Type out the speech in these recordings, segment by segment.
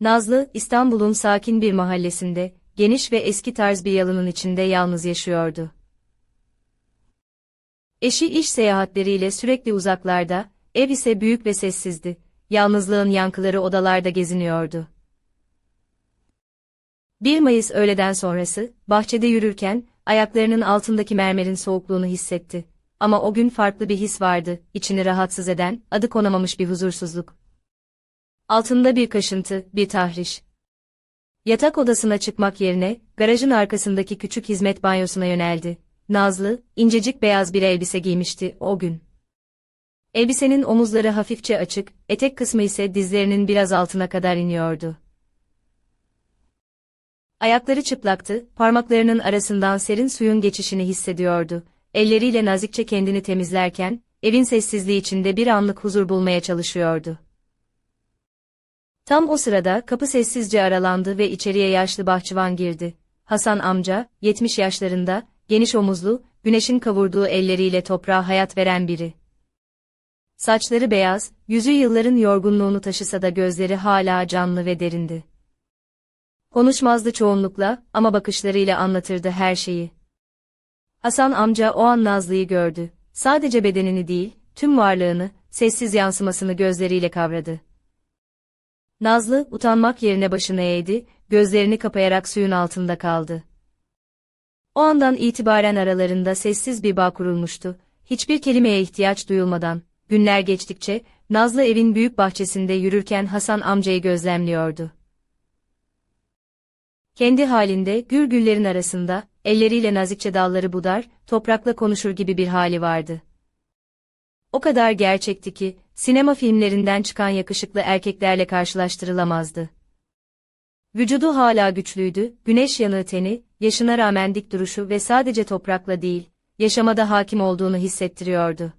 Nazlı, İstanbul'un sakin bir mahallesinde, geniş ve eski tarz bir yalının içinde yalnız yaşıyordu. Eşi iş seyahatleriyle sürekli uzaklarda, ev ise büyük ve sessizdi. Yalnızlığın yankıları odalarda geziniyordu. 1 Mayıs öğleden sonrası, bahçede yürürken, ayaklarının altındaki mermerin soğukluğunu hissetti. Ama o gün farklı bir his vardı, içini rahatsız eden, adı konamamış bir huzursuzluk. Altında bir kaşıntı, bir tahriş. Yatak odasına çıkmak yerine, garajın arkasındaki küçük hizmet banyosuna yöneldi. Nazlı, incecik beyaz bir elbise giymişti o gün. Elbisenin omuzları hafifçe açık, etek kısmı ise dizlerinin biraz altına kadar iniyordu. Ayakları çıplaktı, parmaklarının arasından serin suyun geçişini hissediyordu. Elleriyle nazikçe kendini temizlerken, evin sessizliği içinde bir anlık huzur bulmaya çalışıyordu. Tam o sırada kapı sessizce aralandı ve içeriye yaşlı bahçıvan girdi. Hasan amca, 70 yaşlarında, geniş omuzlu, güneşin kavurduğu elleriyle toprağa hayat veren biri. Saçları beyaz, yüzü yılların yorgunluğunu taşısa da gözleri hala canlı ve derindi. Konuşmazdı çoğunlukla ama bakışlarıyla anlatırdı her şeyi. Hasan amca o an Nazlı'yı gördü. Sadece bedenini değil, tüm varlığını, sessiz yansımasını gözleriyle kavradı. Nazlı, utanmak yerine başını eğdi, gözlerini kapayarak suyun altında kaldı. O andan itibaren aralarında sessiz bir bağ kurulmuştu. Hiçbir kelimeye ihtiyaç duyulmadan, günler geçtikçe, Nazlı evin büyük bahçesinde yürürken Hasan amcayı gözlemliyordu. Kendi halinde, gür güllerin arasında, elleriyle nazikçe dalları budar, toprakla konuşur gibi bir hali vardı. O kadar gerçekti ki, sinema filmlerinden çıkan yakışıklı erkeklerle karşılaştırılamazdı. Vücudu hala güçlüydü, güneş yanığı teni, yaşına rağmen dik duruşu ve sadece toprakla değil, yaşamada hakim olduğunu hissettiriyordu.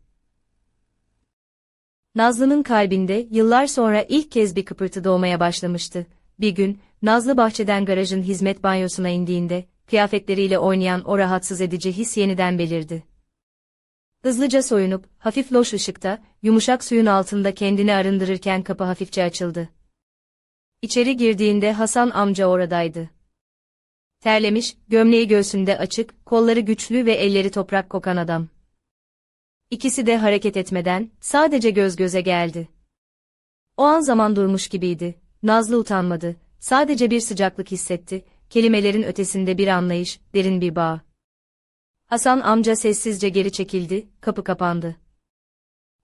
Nazlı'nın kalbinde yıllar sonra ilk kez bir kıpırtı doğmaya başlamıştı. Bir gün, Nazlı bahçeden garajın hizmet banyosuna indiğinde, kıyafetleriyle oynayan o rahatsız edici his yeniden belirdi. Hızlıca soyunup, hafif loş ışıkta, yumuşak suyun altında kendini arındırırken kapı hafifçe açıldı. İçeri girdiğinde Hasan amca oradaydı. Terlemiş, gömleği göğsünde açık, kolları güçlü ve elleri toprak kokan adam. İkisi de hareket etmeden, sadece göz göze geldi. O an zaman durmuş gibiydi. Nazlı utanmadı, sadece bir sıcaklık hissetti, kelimelerin ötesinde bir anlayış, derin bir bağ. Hasan amca sessizce geri çekildi, kapı kapandı.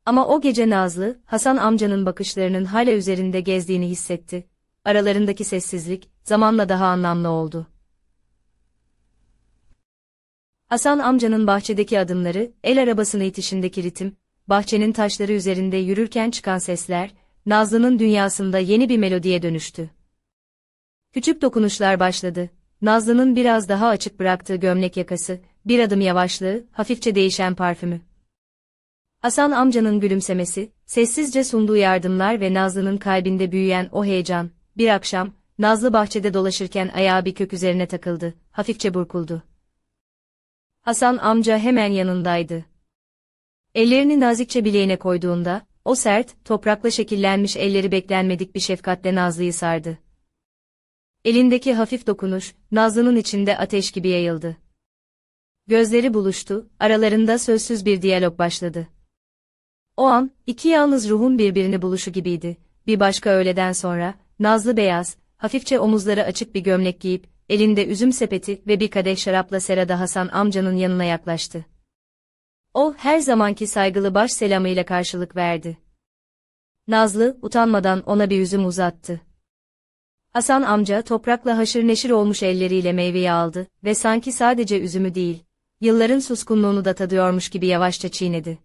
Ama o gece Nazlı, Hasan amcanın bakışlarının hala üzerinde gezdiğini hissetti. Aralarındaki sessizlik, zamanla daha anlamlı oldu. Hasan amcanın bahçedeki adımları, el arabasını itişindeki ritim, bahçenin taşları üzerinde yürürken çıkan sesler, Nazlı'nın dünyasında yeni bir melodiye dönüştü. Küçük dokunuşlar başladı. Nazlı'nın biraz daha açık bıraktığı gömlek yakası, bir adım yavaşlığı, hafifçe değişen parfümü. Hasan amcanın gülümsemesi, sessizce sunduğu yardımlar ve Nazlı'nın kalbinde büyüyen o heyecan, bir akşam, Nazlı bahçede dolaşırken ayağı bir kök üzerine takıldı, hafifçe burkuldu. Hasan amca hemen yanındaydı. Ellerini nazikçe bileğine koyduğunda, o sert, toprakla şekillenmiş elleri beklenmedik bir şefkatle Nazlı'yı sardı. Elindeki hafif dokunuş, Nazlı'nın içinde ateş gibi yayıldı. Gözleri buluştu, aralarında sözsüz bir diyalog başladı. O an, iki yalnız ruhun birbirini buluşu gibiydi. Bir başka öğleden sonra, Nazlı beyaz, hafifçe omuzları açık bir gömlek giyip, elinde üzüm sepeti ve bir kadeh şarapla Serada Hasan amcanın yanına yaklaştı. O, her zamanki saygılı baş selamıyla karşılık verdi. Nazlı, utanmadan ona bir üzüm uzattı. Hasan amca toprakla haşır neşir olmuş elleriyle meyveyi aldı ve sanki sadece üzümü değil, yılların suskunluğunu da tadıyormuş gibi yavaşça çiğnedi.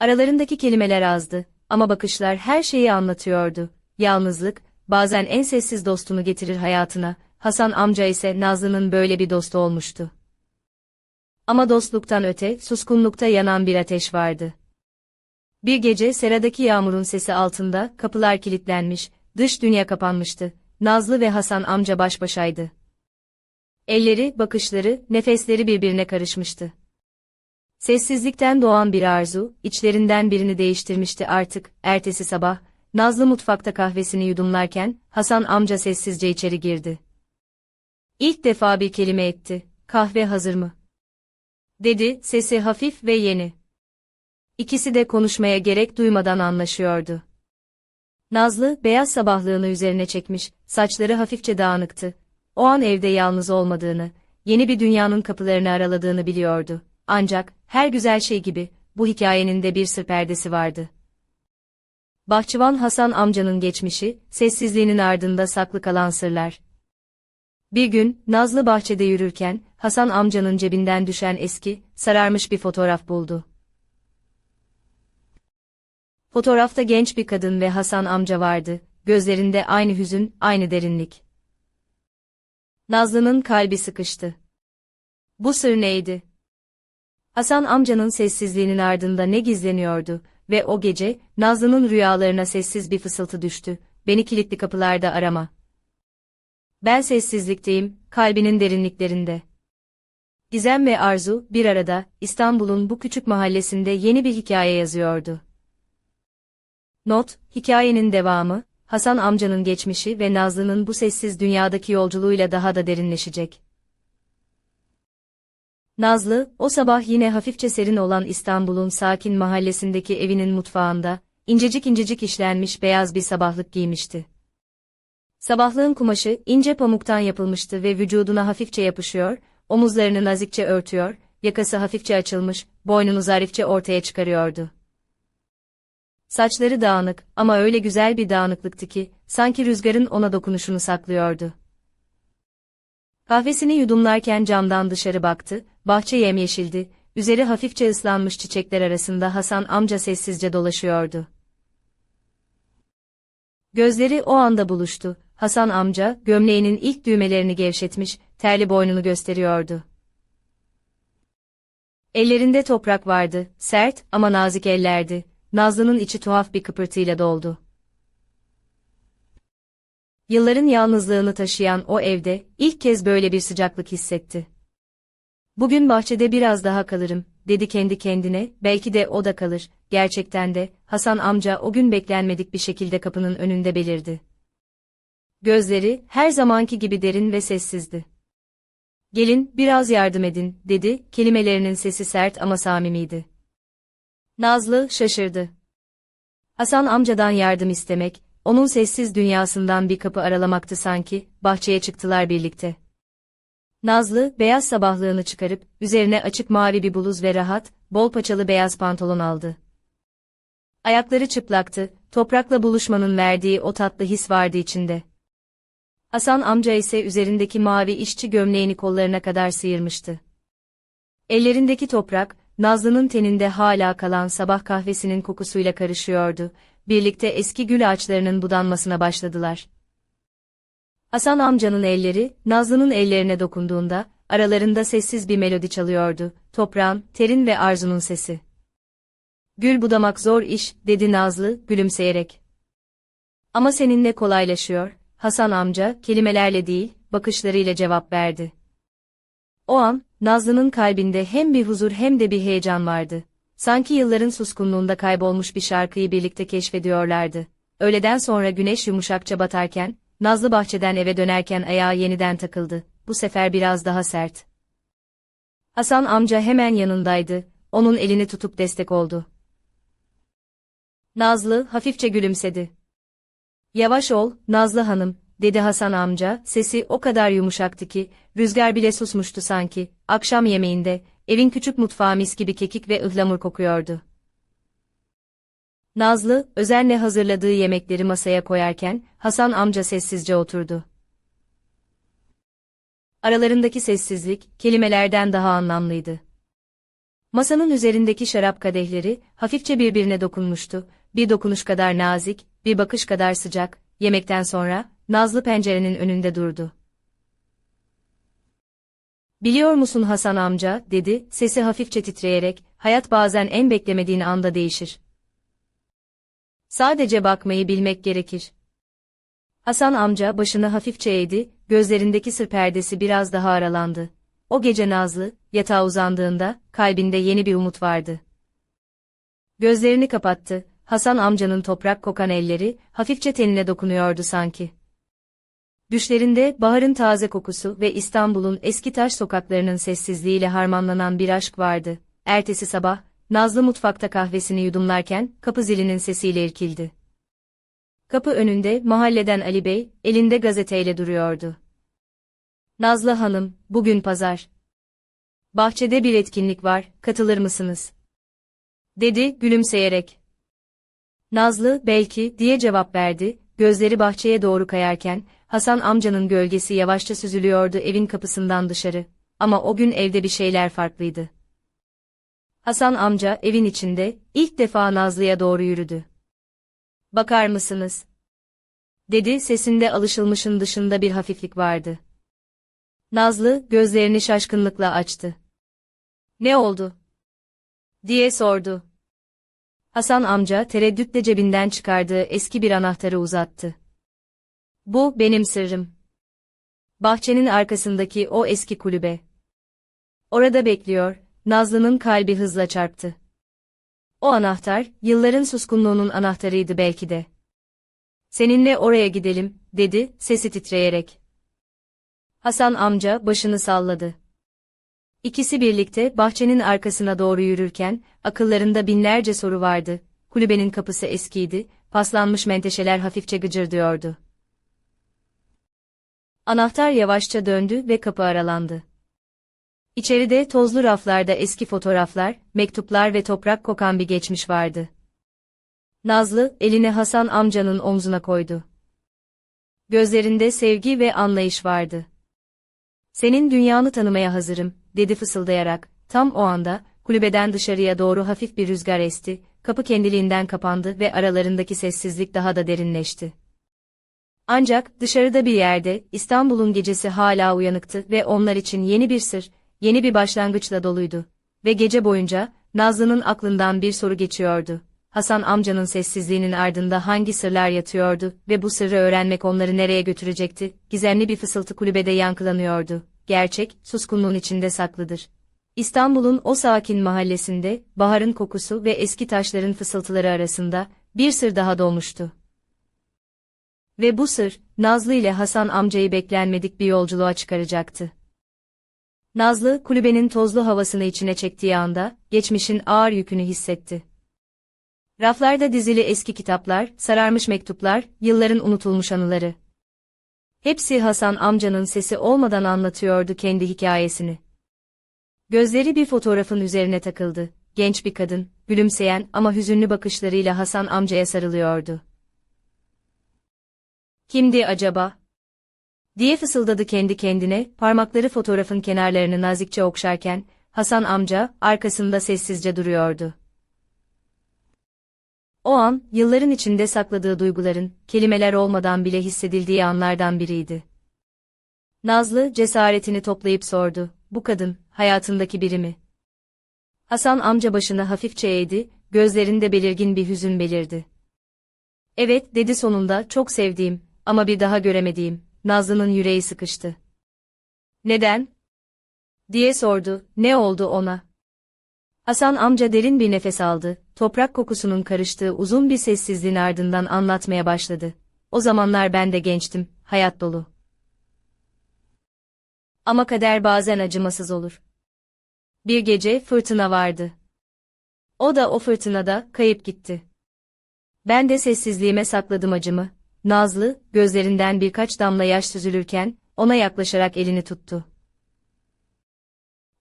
Aralarındaki kelimeler azdı ama bakışlar her şeyi anlatıyordu. Yalnızlık, bazen en sessiz dostunu getirir hayatına, Hasan amca ise Nazlı'nın böyle bir dostu olmuştu. Ama dostluktan öte, suskunlukta yanan bir ateş vardı. Bir gece seradaki yağmurun sesi altında, kapılar kilitlenmiş, dış dünya kapanmıştı. Nazlı ve Hasan amca baş başaydı. Elleri, bakışları, nefesleri birbirine karışmıştı. Sessizlikten doğan bir arzu, içlerinden birini değiştirmişti artık, ertesi sabah, Nazlı mutfakta kahvesini yudumlarken, Hasan amca sessizce içeri girdi. İlk defa bir kelime etti, kahve hazır mı? Dedi, sesi hafif ve yeni. İkisi de konuşmaya gerek duymadan anlaşıyordu. Nazlı, beyaz sabahlığını üzerine çekmiş, saçları hafifçe dağınıktı. O an evde yalnız olmadığını, yeni bir dünyanın kapılarını araladığını biliyordu. Ancak, her güzel şey gibi, bu hikayenin de bir sır perdesi vardı. Bahçıvan Hasan amcanın geçmişi, sessizliğinin ardında saklı kalan sırlar. Bir gün, Nazlı bahçede yürürken, Hasan amcanın cebinden düşen eski, sararmış bir fotoğraf buldu. Fotoğrafta genç bir kadın ve Hasan amca vardı, gözlerinde aynı hüzün, aynı derinlik. Nazlı'nın kalbi sıkıştı. Bu sır neydi? Hasan amcanın sessizliğinin ardında ne gizleniyordu ve o gece, Nazlı'nın rüyalarına sessiz bir fısıltı düştü, beni kilitli kapılarda arama. Ben sessizlikteyim, kalbinin derinliklerinde. Gizem ve Arzu, bir arada, İstanbul'un bu küçük mahallesinde yeni bir hikaye yazıyordu. Not, hikayenin devamı, Hasan amcanın geçmişi ve Nazlı'nın bu sessiz dünyadaki yolculuğuyla daha da derinleşecek. Nazlı, o sabah yine hafifçe serin olan İstanbul'un sakin mahallesindeki evinin mutfağında, incecik incecik işlenmiş beyaz bir sabahlık giymişti. Sabahlığın kumaşı ince pamuktan yapılmıştı ve vücuduna hafifçe yapışıyor, omuzlarını nazikçe örtüyor, yakası hafifçe açılmış, boynunu zarifçe ortaya çıkarıyordu. Saçları dağınık ama öyle güzel bir dağınıklıktı ki, sanki rüzgarın ona dokunuşunu saklıyordu. Kahvesini yudumlarken camdan dışarı baktı, bahçe yemyeşildi, üzeri hafifçe ıslanmış çiçekler arasında Hasan amca sessizce dolaşıyordu. Gözleri o anda buluştu, Hasan amca, gömleğinin ilk düğmelerini gevşetmiş, terli boynunu gösteriyordu. Ellerinde toprak vardı, sert ama nazik ellerdi, Nazlı'nın içi tuhaf bir kıpırtıyla doldu. Yılların yalnızlığını taşıyan o evde, ilk kez böyle bir sıcaklık hissetti. Bugün bahçede biraz daha kalırım, dedi kendi kendine, belki de o da kalır, gerçekten de, Hasan amca o gün beklenmedik bir şekilde kapının önünde belirdi. Gözleri, her zamanki gibi derin ve sessizdi. Gelin, biraz yardım edin, dedi, kelimelerinin sesi sert ama samimiydi. Nazlı, şaşırdı. Hasan amcadan yardım istemek, onun sessiz dünyasından bir kapı aralamaktı sanki, bahçeye çıktılar birlikte. Nazlı, beyaz sabahlığını çıkarıp, üzerine açık mavi bir bluz ve rahat, bol paçalı beyaz pantolon aldı. Ayakları çıplaktı, toprakla buluşmanın verdiği o tatlı his vardı içinde. Hasan amca ise üzerindeki mavi işçi gömleğini kollarına kadar sıyırmıştı. Ellerindeki toprak, Nazlı'nın teninde hala kalan sabah kahvesinin kokusuyla karışıyordu, birlikte eski gül ağaçlarının budanmasına başladılar. Hasan amcanın elleri, Nazlı'nın ellerine dokunduğunda, aralarında sessiz bir melodi çalıyordu, toprağın, terin ve arzunun sesi. Gül budamak zor iş, dedi Nazlı, gülümseyerek. Ama seninle kolaylaşıyor, Hasan amca, kelimelerle değil, bakışlarıyla cevap verdi. O an, Nazlı'nın kalbinde hem bir huzur hem de bir heyecan vardı. Sanki yılların suskunluğunda kaybolmuş bir şarkıyı birlikte keşfediyorlardı. Öğleden sonra güneş yumuşakça batarken, Nazlı bahçeden eve dönerken ayağı yeniden takıldı. Bu sefer biraz daha sert. Hasan amca hemen yanındaydı, onun elini tutup destek oldu. Nazlı hafifçe gülümsedi. Yavaş ol, Nazlı hanım, dedi Hasan amca, sesi o kadar yumuşaktı ki, rüzgar bile susmuştu sanki, akşam yemeğinde, evin küçük mutfağı mis gibi kekik ve ıhlamur kokuyordu. Nazlı, özenle hazırladığı yemekleri masaya koyarken, Hasan amca sessizce oturdu. Aralarındaki sessizlik, kelimelerden daha anlamlıydı. Masanın üzerindeki şarap kadehleri, hafifçe birbirine dokunmuştu, bir dokunuş kadar nazik, bir bakış kadar sıcak, yemekten sonra, Nazlı pencerenin önünde durdu. Biliyor musun Hasan amca, dedi, sesi hafifçe titreyerek, hayat bazen en beklemediğin anda değişir. Sadece bakmayı bilmek gerekir. Hasan amca başını hafifçe eğdi, gözlerindeki sır perdesi biraz daha aralandı. O gece Nazlı, yatağa uzandığında, kalbinde yeni bir umut vardı. Gözlerini kapattı, Hasan amcanın toprak kokan elleri, hafifçe tenine dokunuyordu sanki. Düşlerinde baharın taze kokusu ve İstanbul'un eski taş sokaklarının sessizliğiyle harmanlanan bir aşk vardı. Ertesi sabah, Nazlı mutfakta kahvesini yudumlarken kapı zilinin sesiyle irkildi. Kapı önünde mahalleden Ali Bey, elinde gazeteyle duruyordu. Nazlı Hanım, bugün pazar. Bahçede bir etkinlik var, katılır mısınız? Dedi, gülümseyerek. Nazlı, belki, diye cevap verdi, gözleri bahçeye doğru kayarken, Hasan amcanın gölgesi yavaşça süzülüyordu evin kapısından dışarı. Ama o gün evde bir şeyler farklıydı. Hasan amca evin içinde, ilk defa Nazlı'ya doğru yürüdü. Bakar mısınız? Dedi sesinde alışılmışın dışında bir hafiflik vardı. Nazlı gözlerini şaşkınlıkla açtı. Ne oldu? diye sordu. Hasan amca tereddütle cebinden çıkardığı eski bir anahtarı uzattı. Bu benim sırrım. Bahçenin arkasındaki o eski kulübe. Orada bekliyor, Nazlı'nın kalbi hızla çarptı. O anahtar, yılların suskunluğunun anahtarıydı belki de. Seninle oraya gidelim, dedi, sesi titreyerek. Hasan amca başını salladı. İkisi birlikte bahçenin arkasına doğru yürürken, akıllarında binlerce soru vardı. Kulübenin kapısı eskiydi, paslanmış menteşeler hafifçe gıcırdıyordu. Anahtar yavaşça döndü ve kapı aralandı. İçeride tozlu raflarda eski fotoğraflar, mektuplar ve toprak kokan bir geçmiş vardı. Nazlı, elini Hasan amcanın omzuna koydu. Gözlerinde sevgi ve anlayış vardı. Senin dünyanı tanımaya hazırım, dedi fısıldayarak. Tam o anda, kulübeden dışarıya doğru hafif bir rüzgar esti, kapı kendiliğinden kapandı ve aralarındaki sessizlik daha da derinleşti. Ancak dışarıda bir yerde İstanbul'un gecesi hala uyanıktı ve onlar için yeni bir sır, yeni bir başlangıçla doluydu. Ve gece boyunca Nazlı'nın aklından bir soru geçiyordu. Hasan amcanın sessizliğinin ardında hangi sırlar yatıyordu ve bu sırrı öğrenmek onları nereye götürecekti? Gizemli bir fısıltı kulübede yankılanıyordu. Gerçek, suskunluğun içinde saklıdır. İstanbul'un o sakin mahallesinde, baharın kokusu ve eski taşların fısıltıları arasında, bir sır daha doğmuştu. Ve bu sır, Nazlı ile Hasan amcayı beklenmedik bir yolculuğa çıkaracaktı. Nazlı, kulübenin tozlu havasını içine çektiği anda, geçmişin ağır yükünü hissetti. Raflarda dizili eski kitaplar, sararmış mektuplar, yılların unutulmuş anıları. Hepsi Hasan amcanın sesi olmadan anlatıyordu kendi hikayesini. Gözleri bir fotoğrafın üzerine takıldı. Genç bir kadın, gülümseyen ama hüzünlü bakışlarıyla Hasan amcaya sarılıyordu. Kimdi acaba? diye fısıldadı kendi kendine, parmakları fotoğrafın kenarlarını nazikçe okşarken, Hasan amca, arkasında sessizce duruyordu. O an, yılların içinde sakladığı duyguların, kelimeler olmadan bile hissedildiği anlardan biriydi. Nazlı, cesaretini toplayıp sordu, bu kadın, hayatındaki biri mi? Hasan amca başını hafifçe eğdi, gözlerinde belirgin bir hüzün belirdi. Evet, dedi sonunda, çok sevdiğim, ama bir daha göremediğim, Nazlı'nın yüreği sıkıştı. Neden? diye sordu, ne oldu ona? Hasan amca derin bir nefes aldı, toprak kokusunun karıştığı uzun bir sessizliğin ardından anlatmaya başladı. O zamanlar ben de gençtim, hayat dolu. Ama kader bazen acımasız olur. Bir gece fırtına vardı. O da o fırtınada kayıp gitti. Ben de sessizliğime sakladım acımı. Nazlı, gözlerinden birkaç damla yaş süzülürken, ona yaklaşarak elini tuttu.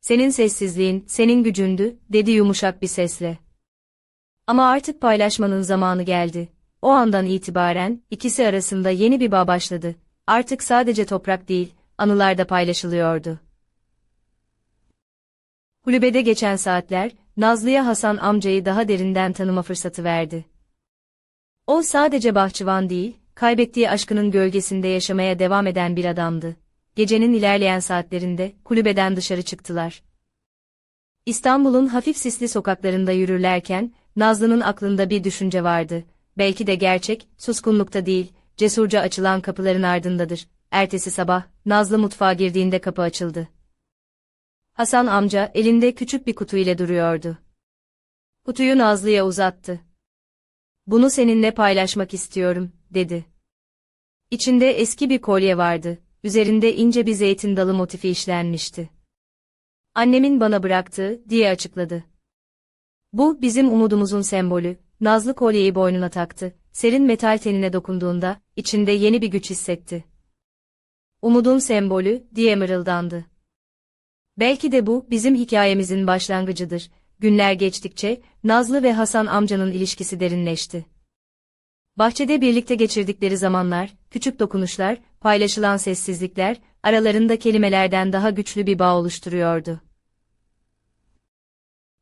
Senin sessizliğin, senin gücündü, dedi yumuşak bir sesle. Ama artık paylaşmanın zamanı geldi. O andan itibaren, ikisi arasında yeni bir bağ başladı. Artık sadece toprak değil, anılar da paylaşılıyordu. Kulübede geçen saatler, Nazlı'ya Hasan amcayı daha derinden tanıma fırsatı verdi. O sadece bahçıvan değil, kaybettiği aşkının gölgesinde yaşamaya devam eden bir adamdı. Gecenin ilerleyen saatlerinde kulübeden dışarı çıktılar. İstanbul'un hafif sisli sokaklarında yürürlerken, Nazlı'nın aklında bir düşünce vardı. Belki de gerçek, suskunlukta değil, cesurca açılan kapıların ardındadır. Ertesi sabah, Nazlı mutfağa girdiğinde kapı açıldı. Hasan amca elinde küçük bir kutu ile duruyordu. Kutuyu Nazlı'ya uzattı. Bunu seninle paylaşmak istiyorum, dedi. İçinde eski bir kolye vardı, üzerinde ince bir zeytin dalı motifi işlenmişti. Annemin bana bıraktığı, diye açıkladı. Bu, bizim umudumuzun sembolü, Nazlı kolyeyi boynuna taktı, serin metal tenine dokunduğunda, içinde yeni bir güç hissetti. Umudun sembolü, diye mırıldandı. Belki de bu, bizim hikayemizin başlangıcıdır. Günler geçtikçe, Nazlı ve Hasan amcanın ilişkisi derinleşti. Bahçede birlikte geçirdikleri zamanlar, küçük dokunuşlar, paylaşılan sessizlikler, aralarında kelimelerden daha güçlü bir bağ oluşturuyordu.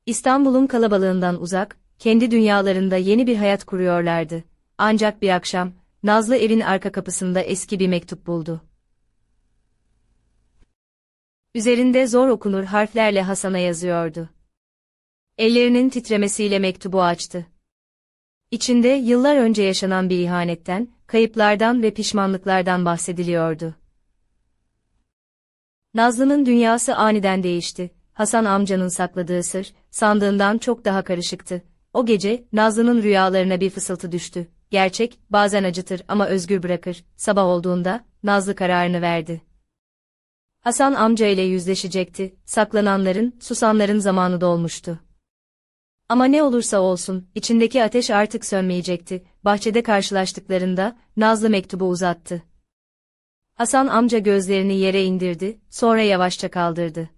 İstanbul'un kalabalığından uzak, kendi dünyalarında yeni bir hayat kuruyorlardı. Ancak bir akşam, Nazlı evin arka kapısında eski bir mektup buldu. Üzerinde zor okunur harflerle Hasan'a yazıyordu. Ellerinin titremesiyle mektubu açtı. İçinde yıllar önce yaşanan bir ihanetten, kayıplardan ve pişmanlıklardan bahsediliyordu. Nazlı'nın dünyası aniden değişti. Hasan amcanın sakladığı sır, sandığından çok daha karışıktı. O gece, Nazlı'nın rüyalarına bir fısıltı düştü. Gerçek, bazen acıtır ama özgür bırakır. Sabah olduğunda, Nazlı kararını verdi. Hasan amca ile yüzleşecekti. Saklananların, susanların zamanı dolmuştu. Ama ne olursa olsun, içindeki ateş artık sönmeyecekti. Bahçede karşılaştıklarında, Nazlı mektubu uzattı. Hasan amca gözlerini yere indirdi, sonra yavaşça kaldırdı.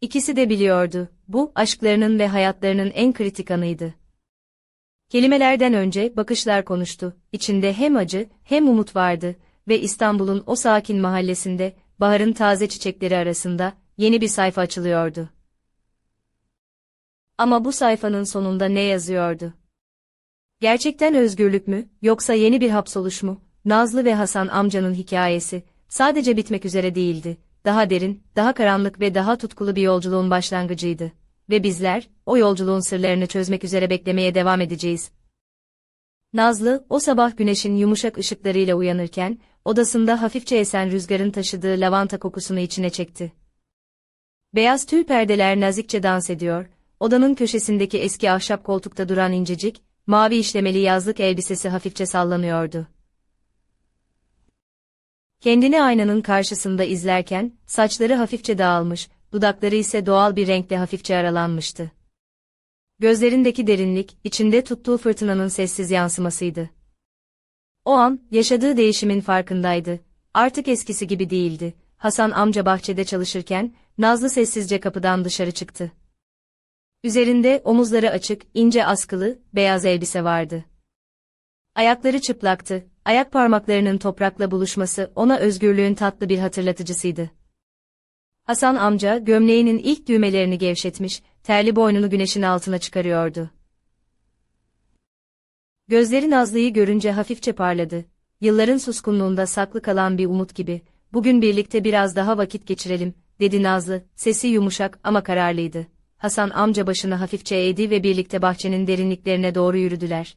İkisi de biliyordu, bu, aşklarının ve hayatlarının en kritik anıydı. Kelimelerden önce bakışlar konuştu, içinde hem acı, hem umut vardı ve İstanbul'un o sakin mahallesinde, baharın taze çiçekleri arasında, yeni bir sayfa açılıyordu. Ama bu sayfanın sonunda ne yazıyordu? Gerçekten özgürlük mü, yoksa yeni bir hapsoluş mu? Nazlı ve Hasan amcanın hikayesi, sadece bitmek üzere değildi. Daha derin, daha karanlık ve daha tutkulu bir yolculuğun başlangıcıydı. Ve bizler, o yolculuğun sırlarını çözmek üzere beklemeye devam edeceğiz. Nazlı, o sabah güneşin yumuşak ışıklarıyla uyanırken, odasında hafifçe esen rüzgarın taşıdığı lavanta kokusunu içine çekti. Beyaz tül perdeler nazikçe dans ediyor, odanın köşesindeki eski ahşap koltukta duran incecik, mavi işlemeli yazlık elbisesi hafifçe sallanıyordu. Kendini aynanın karşısında izlerken, saçları hafifçe dağılmış, dudakları ise doğal bir renkle hafifçe aralanmıştı. Gözlerindeki derinlik, içinde tuttuğu fırtınanın sessiz yansımasıydı. O an, yaşadığı değişimin farkındaydı. Artık eskisi gibi değildi. Hasan amca bahçede çalışırken, Nazlı sessizce kapıdan dışarı çıktı. Üzerinde omuzları açık, ince askılı, beyaz elbise vardı. Ayakları çıplaktı, ayak parmaklarının toprakla buluşması ona özgürlüğün tatlı bir hatırlatıcısıydı. Hasan amca gömleğinin ilk düğmelerini gevşetmiş, terli boynunu güneşin altına çıkarıyordu. Gözleri Nazlı'yı görünce hafifçe parladı. Yılların suskunluğunda saklı kalan bir umut gibi, bugün birlikte biraz daha vakit geçirelim, dedi Nazlı, sesi yumuşak ama kararlıydı. Hasan amca başını hafifçe eğdi ve birlikte bahçenin derinliklerine doğru yürüdüler.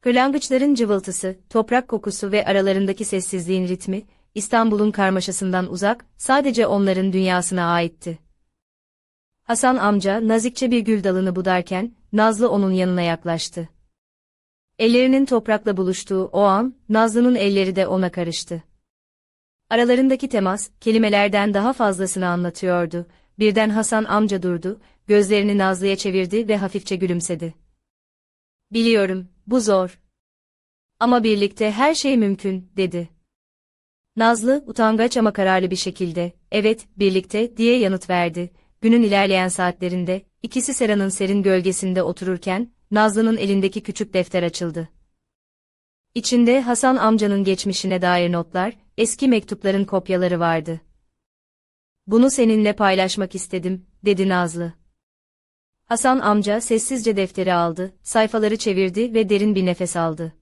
Kırlangıçların cıvıltısı, toprak kokusu ve aralarındaki sessizliğin ritmi, İstanbul'un karmaşasından uzak, sadece onların dünyasına aitti. Hasan amca nazikçe bir gül dalını budarken, Nazlı onun yanına yaklaştı. Ellerinin toprakla buluştuğu o an, Nazlı'nın elleri de ona karıştı. Aralarındaki temas, kelimelerden daha fazlasını anlatıyordu. Birden Hasan amca durdu, gözlerini Nazlı'ya çevirdi ve hafifçe gülümsedi. Biliyorum, bu zor. Ama birlikte her şey mümkün, dedi. Nazlı, utangaç ama kararlı bir şekilde, evet, birlikte, diye yanıt verdi. Günün ilerleyen saatlerinde, ikisi Sera'nın serin gölgesinde otururken, Nazlı'nın elindeki küçük defter açıldı. İçinde Hasan amcanın geçmişine dair notlar, eski mektupların kopyaları vardı. Bunu seninle paylaşmak istedim, dedi Nazlı. Hasan amca sessizce defteri aldı, sayfaları çevirdi ve derin bir nefes aldı.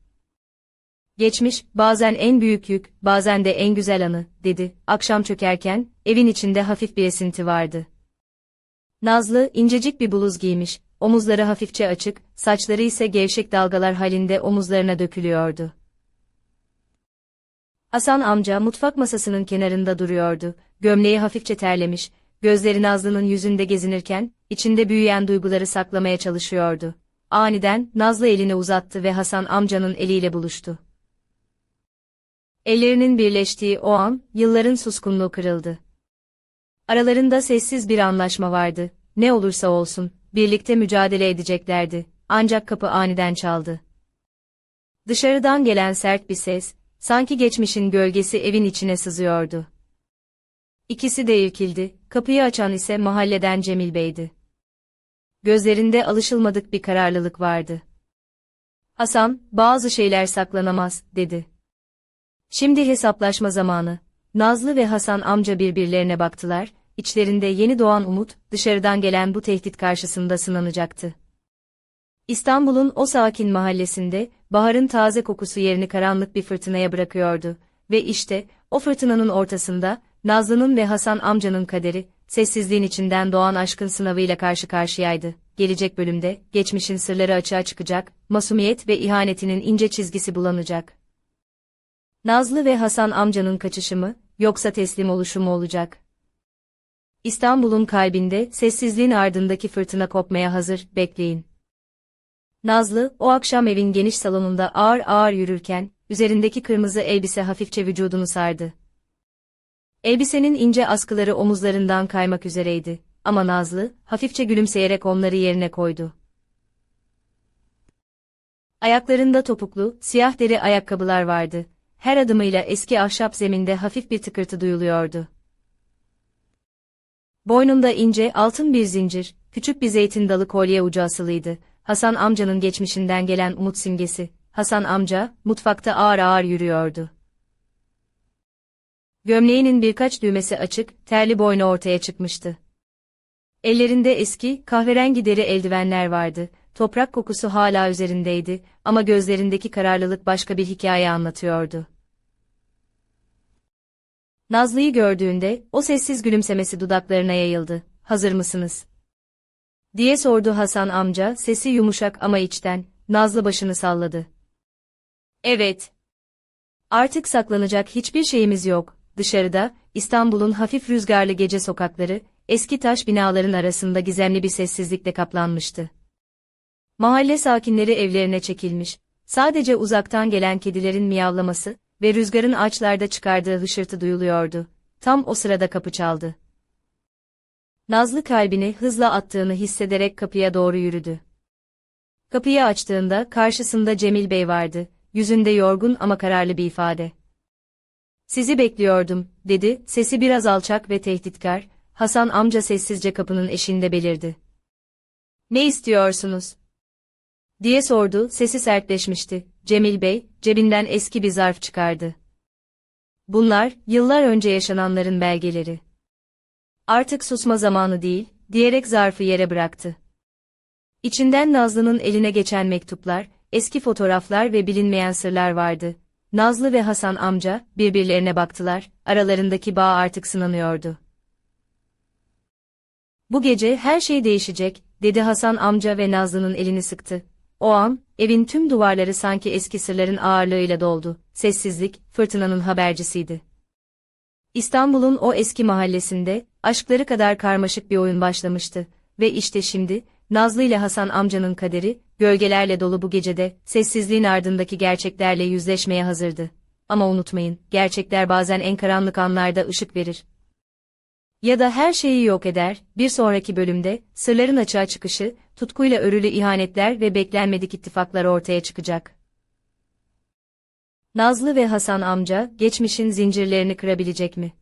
Geçmiş, bazen en büyük yük, bazen de en güzel anı, dedi. Akşam çökerken, evin içinde hafif bir esinti vardı. Nazlı, incecik bir bluz giymiş, omuzları hafifçe açık, saçları ise gevşek dalgalar halinde omuzlarına dökülüyordu. Hasan amca mutfak masasının kenarında duruyordu, gömleği hafifçe terlemiş, gözleri Nazlı'nın yüzünde gezinirken, içinde büyüyen duyguları saklamaya çalışıyordu. aniden Nazlı elini uzattı ve Hasan amcanın eliyle buluştu. Ellerinin birleştiği o an, yılların suskunluğu kırıldı. Aralarında sessiz bir anlaşma vardı. Ne olursa olsun, birlikte mücadele edeceklerdi. Ancak kapı aniden çaldı. Dışarıdan gelen sert bir ses, sanki geçmişin gölgesi evin içine sızıyordu. İkisi de irkildi, kapıyı açan ise mahalleden Cemil Bey'di. Gözlerinde alışılmadık bir kararlılık vardı. Hasan, bazı şeyler saklanamaz, dedi. Şimdi hesaplaşma zamanı. Nazlı ve Hasan amca birbirlerine baktılar, içlerinde yeni doğan umut, dışarıdan gelen bu tehdit karşısında sınanacaktı. İstanbul'un o sakin mahallesinde, baharın taze kokusu yerini karanlık bir fırtınaya bırakıyordu. Ve işte, o fırtınanın ortasında, Nazlı'nın ve Hasan amcanın kaderi, sessizliğin içinden doğan aşkın sınavıyla karşı karşıyaydı. Gelecek bölümde, geçmişin sırları açığa çıkacak, masumiyet ve ihanetinin ince çizgisi bulanacak. Nazlı ve Hasan amcanın kaçışı mı, yoksa teslim oluşu mu olacak? İstanbul'un kalbinde, sessizliğin ardındaki fırtına kopmaya hazır, bekleyin. Nazlı, o akşam evin geniş salonunda ağır ağır yürürken, üzerindeki kırmızı elbise hafifçe vücudunu sardı. Elbisenin ince askıları omuzlarından kaymak üzereydi, ama Nazlı, hafifçe gülümseyerek onları yerine koydu. Ayaklarında topuklu, siyah deri ayakkabılar vardı, her adımıyla eski ahşap zeminde hafif bir tıkırtı duyuluyordu. Boynunda ince, altın bir zincir, küçük bir zeytin dalı kolye ucu asılıydı. Hasan amcanın geçmişinden gelen umut simgesi. Hasan amca, mutfakta ağır ağır yürüyordu. Gömleğinin birkaç düğmesi açık, terli boynu ortaya çıkmıştı. Ellerinde eski, kahverengi deri eldivenler vardı. Toprak kokusu hala üzerindeydi ama gözlerindeki kararlılık başka bir hikaye anlatıyordu. Nazlı'yı gördüğünde, o sessiz gülümsemesi dudaklarına yayıldı. Hazır mısınız? Diye sordu Hasan amca, sesi yumuşak ama içten, Nazlı başını salladı. Evet. Artık saklanacak hiçbir şeyimiz yok. Dışarıda, İstanbul'un hafif rüzgarlı gece sokakları, eski taş binaların arasında gizemli bir sessizlikle kaplanmıştı. Mahalle sakinleri evlerine çekilmiş, sadece uzaktan gelen kedilerin miyavlaması ve rüzgarın ağaçlarda çıkardığı hışırtı duyuluyordu. Tam o sırada kapı çaldı. Nazlı kalbini hızla attığını hissederek kapıya doğru yürüdü. Kapıyı açtığında karşısında Cemil Bey vardı, yüzünde yorgun ama kararlı bir ifade. Sizi bekliyordum, dedi, sesi biraz alçak ve tehditkar, Hasan amca sessizce kapının eşiğinde belirdi. Ne istiyorsunuz? diye sordu, sesi sertleşmişti. Cemil Bey, cebinden eski bir zarf çıkardı. Bunlar, yıllar önce yaşananların belgeleri. Artık susma zamanı değil, diyerek zarfı yere bıraktı. İçinden Nazlı'nın eline geçen mektuplar, eski fotoğraflar ve bilinmeyen sırlar vardı. Nazlı ve Hasan amca, birbirlerine baktılar, aralarındaki bağ artık sınanıyordu. Bu gece her şey değişecek, dedi Hasan amca ve Nazlı'nın elini sıktı. O an, evin tüm duvarları sanki eski sırların ağırlığıyla doldu. Sessizlik, fırtınanın habercisiydi. İstanbul'un o eski mahallesinde, aşkları kadar karmaşık bir oyun başlamıştı. Ve işte şimdi, Nazlı ile Hasan amcanın kaderi, gölgelerle dolu bu gecede, sessizliğin ardındaki gerçeklerle yüzleşmeye hazırdı. Ama unutmayın, gerçekler bazen en karanlık anlarda ışık verir. Ya da her şeyi yok eder, bir sonraki bölümde, sırların açığa çıkışı, tutkuyla örülü ihanetler ve beklenmedik ittifaklar ortaya çıkacak. Nazlı ve Hasan amca, geçmişin zincirlerini kırabilecek mi?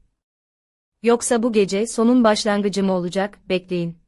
Yoksa bu gece sonun başlangıcı mı olacak, bekleyin.